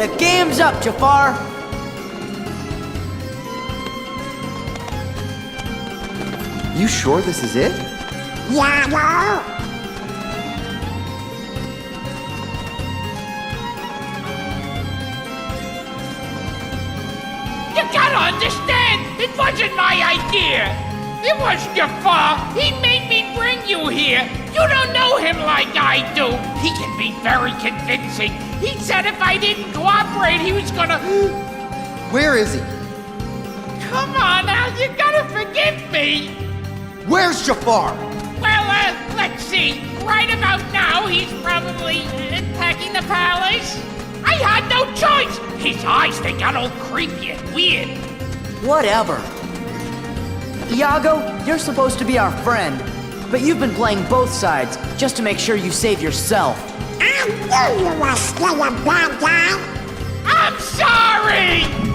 The game's up, Jafar! You sure this is it? Yeah, no. You gotta understand, it wasn't my idea. It was Jafar. He made me bring you here. You don't know him like I do. He can be very convincing. He said if I didn't cooperate, he was gonna. Where is he? Come on now, you gotta forgive me. Where's Jafar? Well, uh, let's see. Right about now, he's probably attacking the palace. I had no choice. His eyes, they got all creepy and weird. Whatever. Iago, you're supposed to be our friend, but you've been playing both sides just to make sure you save yourself. I knew you were still a bad guy. I'm sorry!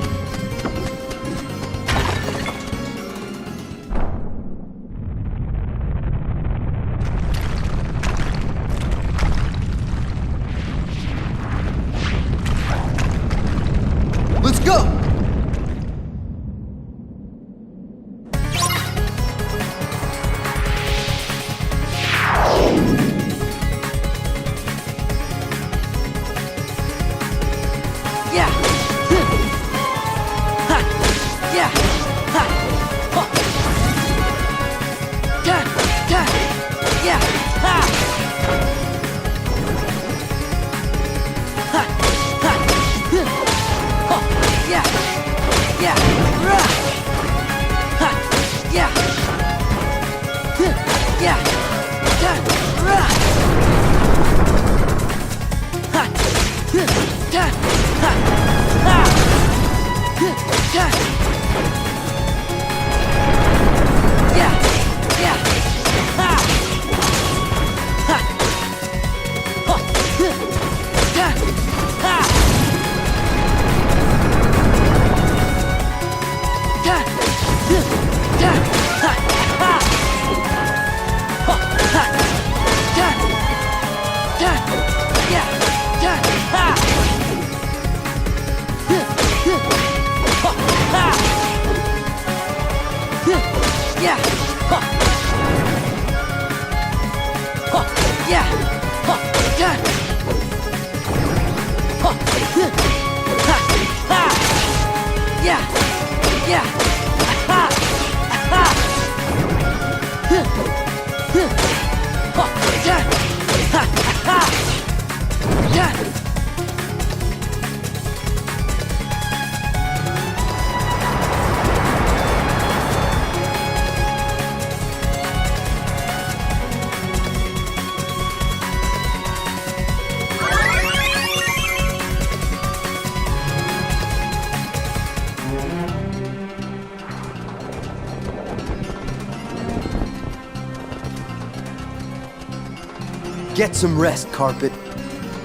Get some rest, Carpet.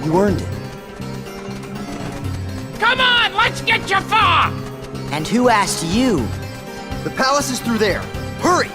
You earned it. Come on, let's get Jafar! And who asked you? The palace is through there. Hurry!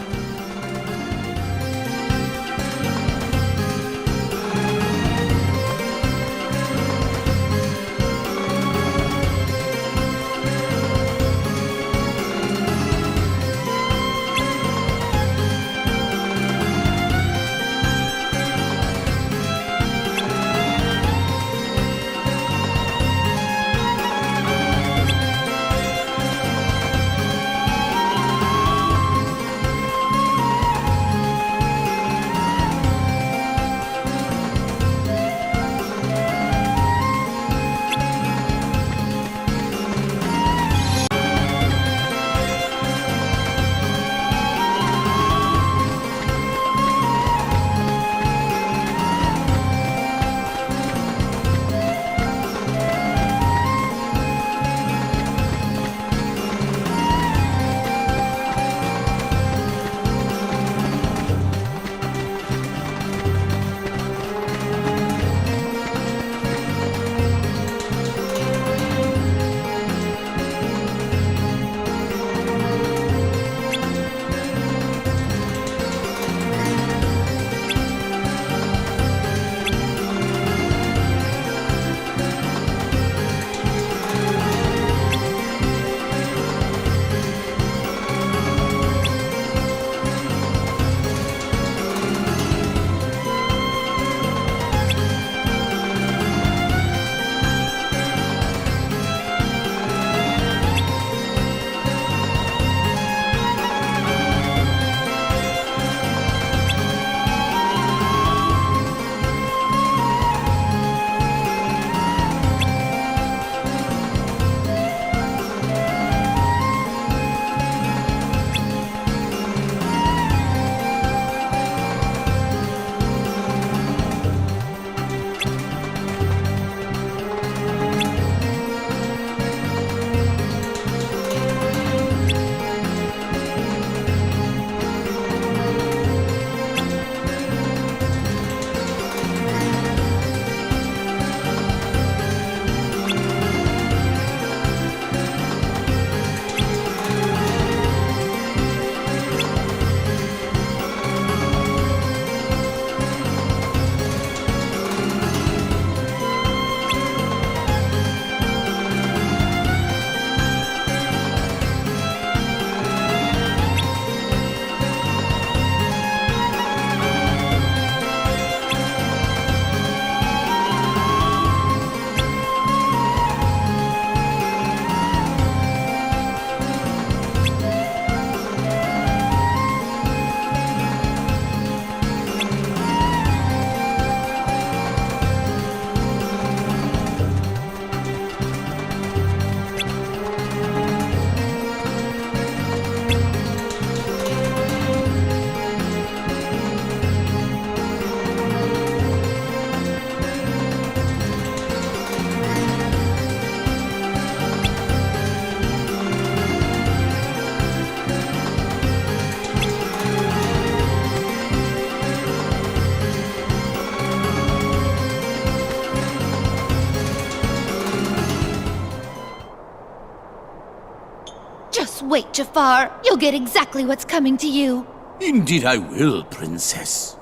Wait, Jafar. You'll get exactly what's coming to you. Indeed I will, Princess.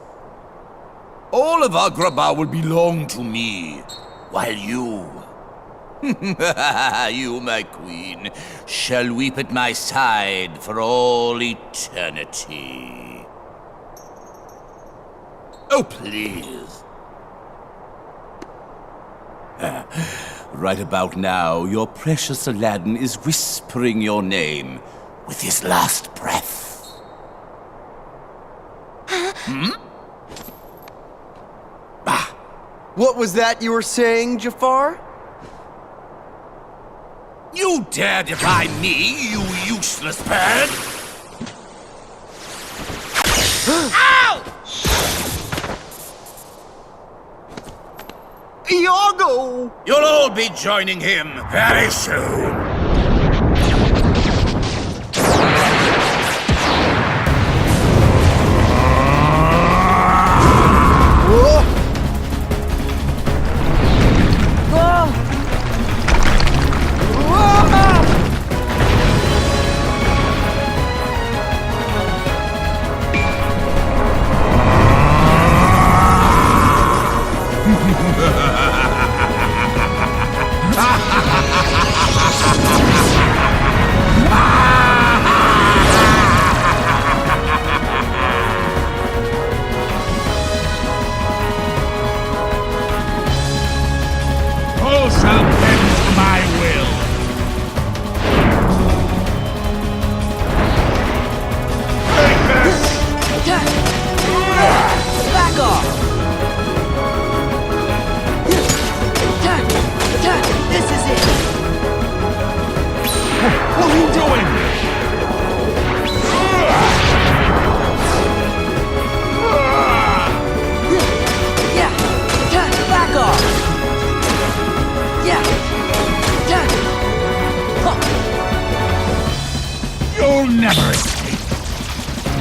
All of Agrabah will belong to me, while you... you, my queen, shall weep at my side for all eternity. Oh, please. Right about now, your precious Aladdin is whispering your name with his last breath. Hmm? Ah, what was that you were saying, Jafar? You dare defy me, you useless bird! Ow! Iago! You'll all be joining him very soon.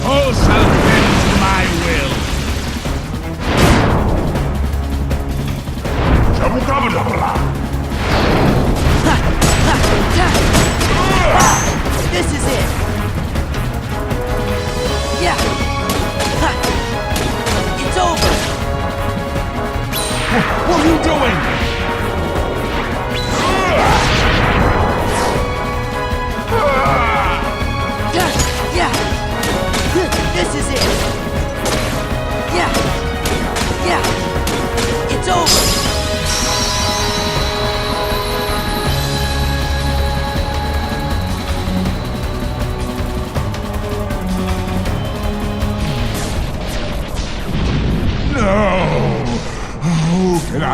All shall bend to my will. This is it! Yeah! It's over! What are you doing?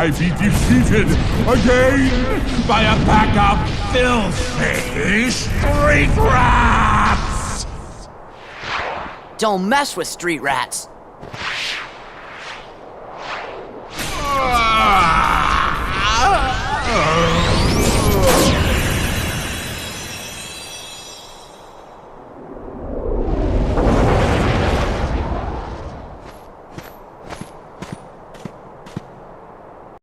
I be defeated again by a pack of filthy street rats? Don't mess with street rats!